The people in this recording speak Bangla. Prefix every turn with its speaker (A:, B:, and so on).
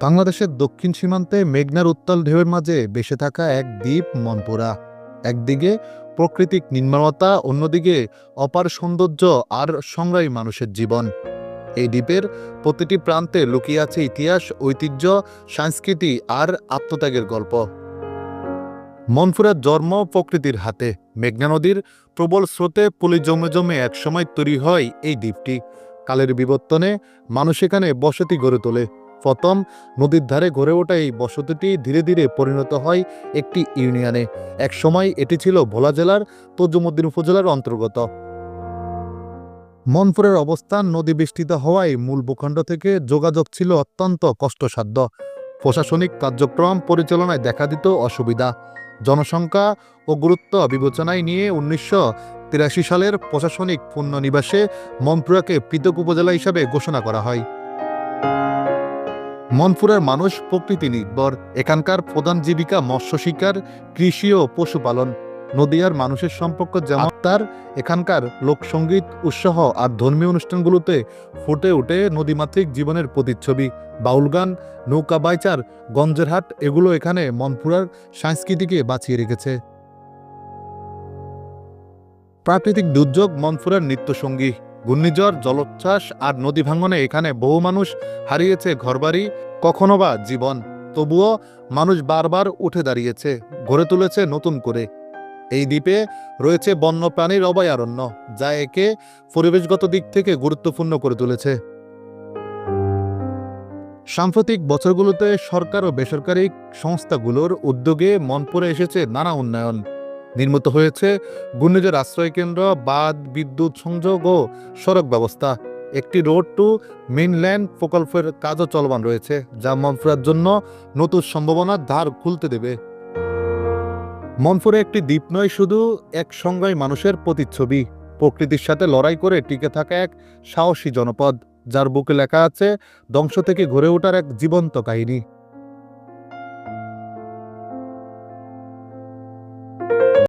A: বাংলাদেশের দক্ষিণ সীমান্তে মেঘনার উত্তাল ঢেউয়ের মাঝে বেসে থাকা এক দ্বীপ, মনপুরা। একদিকে প্রকৃতিক নির্মলতা, অন্যদিকে অপার সৌন্দর্য আর সংগ্রামী মানুষের জীবন। এই দ্বীপের প্রতিটি প্রান্তে লুকিয়ে আছে ইতিহাস, ঐতিহ্য, সংস্কৃতি আর আত্মত্যাগের গল্প। মনপুরার জন্ম প্রকৃতির হাতে। মেঘনা নদীর প্রবল স্রোতে পুলি জমে জমে একসময় তৈরি হয় এই দ্বীপটি। কালের বিবর্তনে মানুষ এখানে বসতি গড়ে তোলে। প্রথম নদীর ধারে গড়ে ওঠা এই বসতিটি ধীরে ধীরে পরিণত হয় একটি ইউনিয়নে। একসময় এটি ছিল ভোলা জেলার তজুমুদ্দিন উপজেলার অন্তর্গত। মনপুরের অবস্থান নদী বেষ্টিত হওয়ায় মূল ভূখণ্ড থেকে যোগাযোগ ছিল অত্যন্ত কষ্টসাধ্য। প্রশাসনিক কার্যক্রম পরিচালনায় দেখা দিত অসুবিধা। জনসংখ্যা ও গুরুত্ব বিবেচনায় নিয়ে উনিশশো তিরাশি সালের প্রশাসনিক পুনর্নিবাসে মনপুরাকে পৃথক উপজেলা হিসাবে ঘোষণা করা হয়। মনপুরের মানুষ প্রকৃতি নির্ভর। এখানকার প্রধান জীবিকা মৎস্য শিকার, কৃষি ও পশুপালন। নদীয়ার মানুষের সম্পর্ক যেমন তার, এখানকার লোকসঙ্গীত উৎসাহ আর ধর্মীয় অনুষ্ঠানগুলোতে ফুটে ওঠে নদীমাতৃক জীবনের প্রতিচ্ছবি। বাউল গান নৌকা বাইচার, গঞ্জের হাট, এগুলো এখানে মনপুরার সংস্কৃতিকে বাঁচিয়ে রেখেছে। প্রাকৃতিক দুর্যোগ মনপুরার নিত্যসঙ্গী। ঘূর্ণিঝড়, জলোচ্ছ্বাস আর নদী ভাঙনে এখানে বহু মানুষ হারিয়েছে ঘরবাড়ি, কখনো বা জীবন। তবুও মানুষ বারবার উঠে দাঁড়িয়েছে, গড়ে তুলেছে নতুন করে। এই দ্বীপে রয়েছে বন্যপ্রাণীর অভয়ারণ্য, যা একে পরিবেশগত দিক থেকে গুরুত্বপূর্ণ করে তুলেছে। সাম্প্রতিক বছরগুলোতে সরকার ও বেসরকারি সংস্থাগুলোর উদ্যোগে মনপুরে এসেছে নানা উন্নয়ন। নির্মিত হয়েছে ঘূর্ণিঝড় আশ্রয় কেন্দ্র, বাঁধ, বিদ্যুৎ সংযোগ ও সড়ক ব্যবস্থা। একটি রোড টু মেইনল্যান্ড প্রকল্পের কাজও চলমান রয়েছে, যা মনপুরার জন্য নতুন সম্ভাবনার ধার খুলতে দেবে। মনফুরে একটি দ্বীপ নয়, শুধু এক সংজ্ঞায় মানুষের প্রতিচ্ছবি। প্রকৃতির সাথে লড়াই করে টিকে থাকা এক সাহসী জনপদ, যার বুকে লেখা আছে, ধ্বংস থেকে ঘুরে ওঠার এক জীবন্ত কাহিনী।